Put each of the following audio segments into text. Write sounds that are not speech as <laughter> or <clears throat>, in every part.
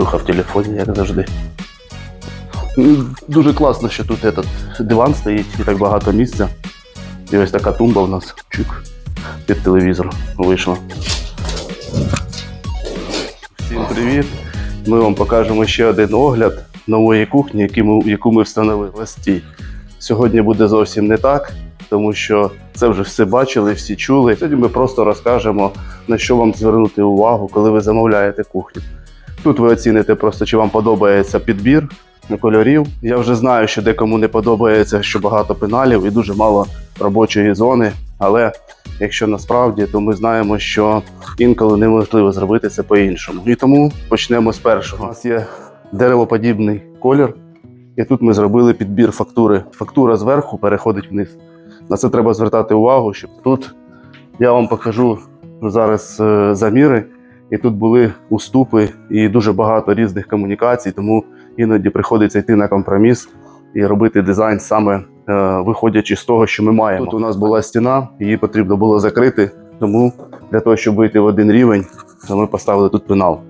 Андрюха в телефоні, як завжди. Дуже класно, що тут этот диван стоїть і так багато місця. І ось така тумба у нас чик під телевізор вийшла. Всім привіт! Ми вам покажемо ще один огляд нової кухні, яку ми, яку ми встановили в Ласті. Сьогодні буде зовсім не так, тому що це вже все бачили, всі чули. Сьогодні ми просто розкажемо, на що вам звернути увагу, коли ви замовляєте кухню. Тут ви оціните просто, чи вам подобається підбір кольорів. Я вже знаю, що декому не подобається, що багато пеналів і дуже мало робочої зони. Але якщо насправді, то ми знаємо, що інколи неможливо зробити це по-іншому. І тому почнемо з першого. У нас є деревоподібний колір, і тут ми зробили підбір фактури. Фактура зверху переходить вниз. На це треба звертати увагу, щоб тут я вам покажу зараз е, заміри, і тут були уступи і дуже багато різних комунікацій, тому іноді приходиться йти на компроміс і робити дизайн саме е, виходячи з того, що ми маємо. Тут у нас була стіна, її потрібно було закрити, тому для того, щоб вийти в один рівень, ми поставили тут пенал.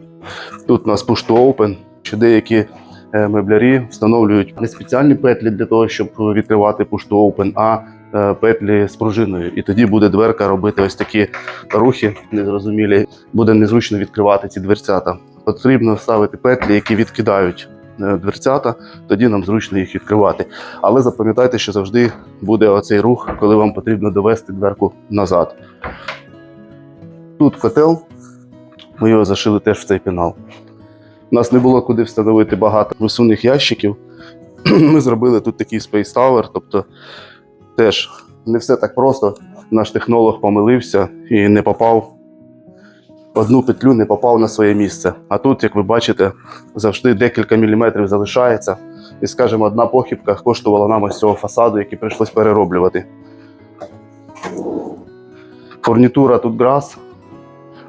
Тут у нас push to open, що деякі е, меблярі встановлюють не спеціальні петлі для того, щоб відкривати push to open, а петлі з пружиною. І тоді буде дверка робити ось такі рухи незрозумілі. Буде незручно відкривати ці дверцята. Потрібно ставити петлі, які відкидають е, дверцята, тоді нам зручно їх відкривати. Але запам'ятайте, що завжди буде оцей рух, коли вам потрібно довести дверку назад. Тут котел, ми його зашили теж в цей пенал. У нас не було куди встановити багато висувних ящиків. <clears throat> Ми зробили тут такий Space Tower, тобто теж не все так просто. Наш технолог помилився і не попав одну петлю, не попав на своє місце. А тут, як ви бачите, завжди декілька міліметрів залишається. І, скажімо, одна похибка коштувала нам ось цього фасаду, який прийшлось перероблювати. Фурнітура тут грас,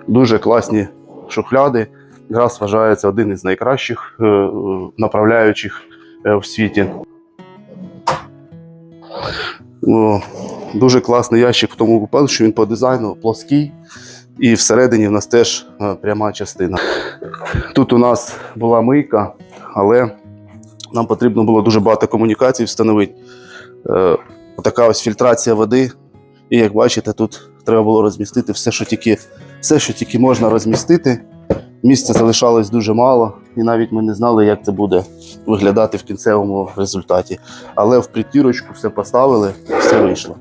дуже класні шухляди. Грас вважається один із найкращих е, е, направляючих е, в світі. О, дуже класний ящик в тому випадку, що він по дизайну плоский, і всередині в нас теж е, пряма частина. Тут у нас була мийка, але нам потрібно було дуже багато комунікацій встановити. Е, Така ось фільтрація води. І як бачите, тут треба було розмістити все, що тільки, все, що тільки можна розмістити. Місця залишалось дуже мало, і навіть ми не знали, як це буде виглядати в кінцевому результаті. Але в притірочку все поставили, все вийшло.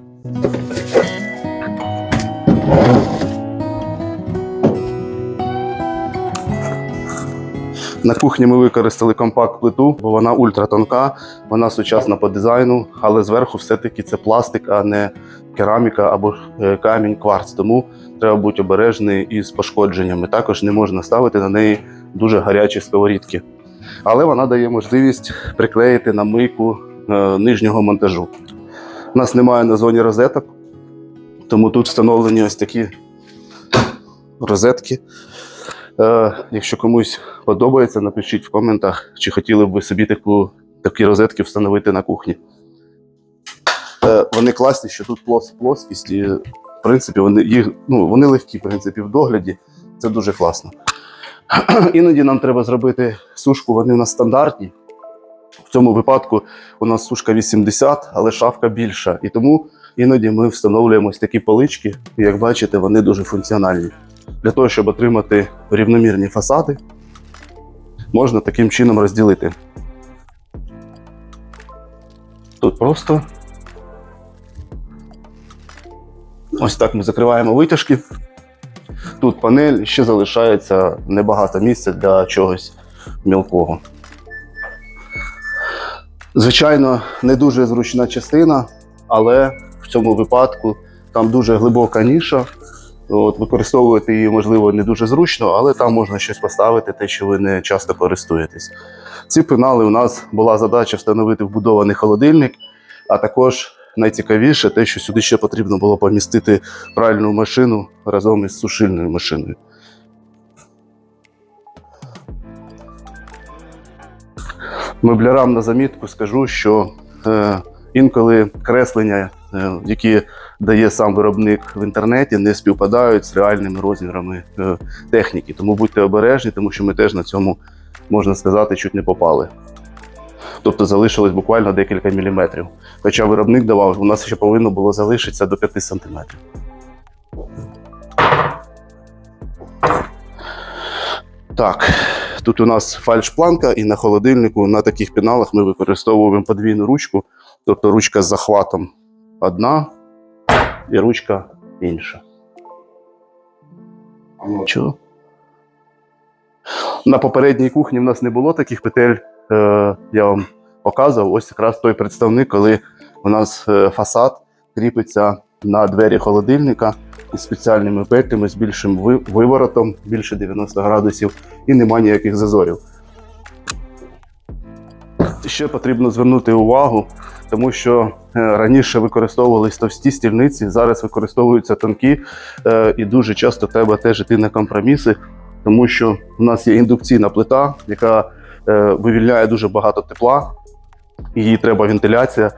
На кухні ми використали компакт-плиту, бо вона ультратонка, вона сучасна по дизайну, але зверху все-таки це пластик, а не кераміка або е, камінь, кварц. Тому треба бути обережний із пошкодженнями. Також не можна ставити на неї дуже гарячі сковорідки. Але вона дає можливість приклеїти на мийку е, нижнього монтажу. У нас немає на зоні розеток, тому тут встановлені ось такі розетки. Е, якщо комусь подобається, напишіть в коментах, чи хотіли б ви собі таку, такі розетки встановити на кухні. Е, вони класні, що тут плос, плоскість, і в принципі вони, їх, ну, вони легкі в принципі, в догляді. Це дуже класно. <clears throat> Іноді нам треба зробити сушку, вони у нас стандартні. В цьому випадку у нас сушка 80, але шафка більша. І тому іноді ми встановлюємо ось такі полички, і як бачите, вони дуже функціональні. Для того, щоб отримати рівномірні фасади, можна таким чином розділити. Тут просто ось так ми закриваємо витяжки. Тут панель, ще залишається небагато місця для чогось мілкого. Звичайно, не дуже зручна частина, але в цьому випадку там дуже глибока ніша. От, використовувати її, можливо, не дуже зручно, але там можна щось поставити, те, що ви не часто користуєтесь. Ці пенали у нас була задача встановити вбудований холодильник, а також найцікавіше те, що сюди ще потрібно було помістити пральну машину разом із сушильною машиною. Меблярам на замітку скажу, що е, інколи креслення, які дає сам виробник в інтернеті, не співпадають з реальними розмірами е, техніки. Тому будьте обережні, тому що ми теж на цьому можна сказати, чуть не попали. Тобто залишилось буквально декілька міліметрів. Хоча виробник давав, у нас ще повинно було залишитися до 5 сантиметрів. Так, тут у нас фальшпланка, і на холодильнику на таких пеналах ми використовуємо подвійну ручку, тобто ручка з захватом одна і ручка інша. Чого? На попередній кухні в нас не було таких петель. Е, я вам показував. Ось якраз той представник, коли у нас е, фасад кріпиться на двері холодильника із спеціальними петлями, з більшим виворотом, більше 90 градусів, і нема ніяких зазорів. Ще потрібно звернути увагу, тому що е, раніше використовувались товсті стільниці, зараз використовуються тонкі, е, і дуже часто треба теж йти на компроміси, тому що у нас є індукційна плита, яка е, вивільняє дуже багато тепла, їй треба вентиляція.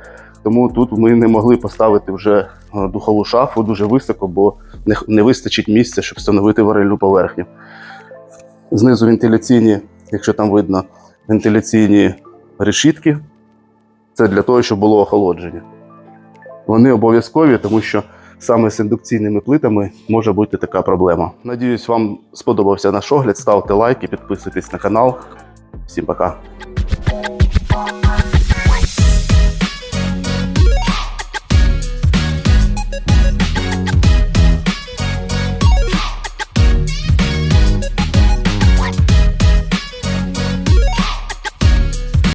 Тому тут ми не могли поставити вже духову шафу дуже високо, бо не вистачить місця, щоб встановити варильну поверхню. Знизу вентиляційні, якщо там видно, вентиляційні решітки. Це для того, щоб було охолодження. Вони обов'язкові, тому що саме з індукційними плитами може бути така проблема. Надіюсь, вам сподобався наш огляд. Ставте лайки, підписуйтесь на канал. Всім пока.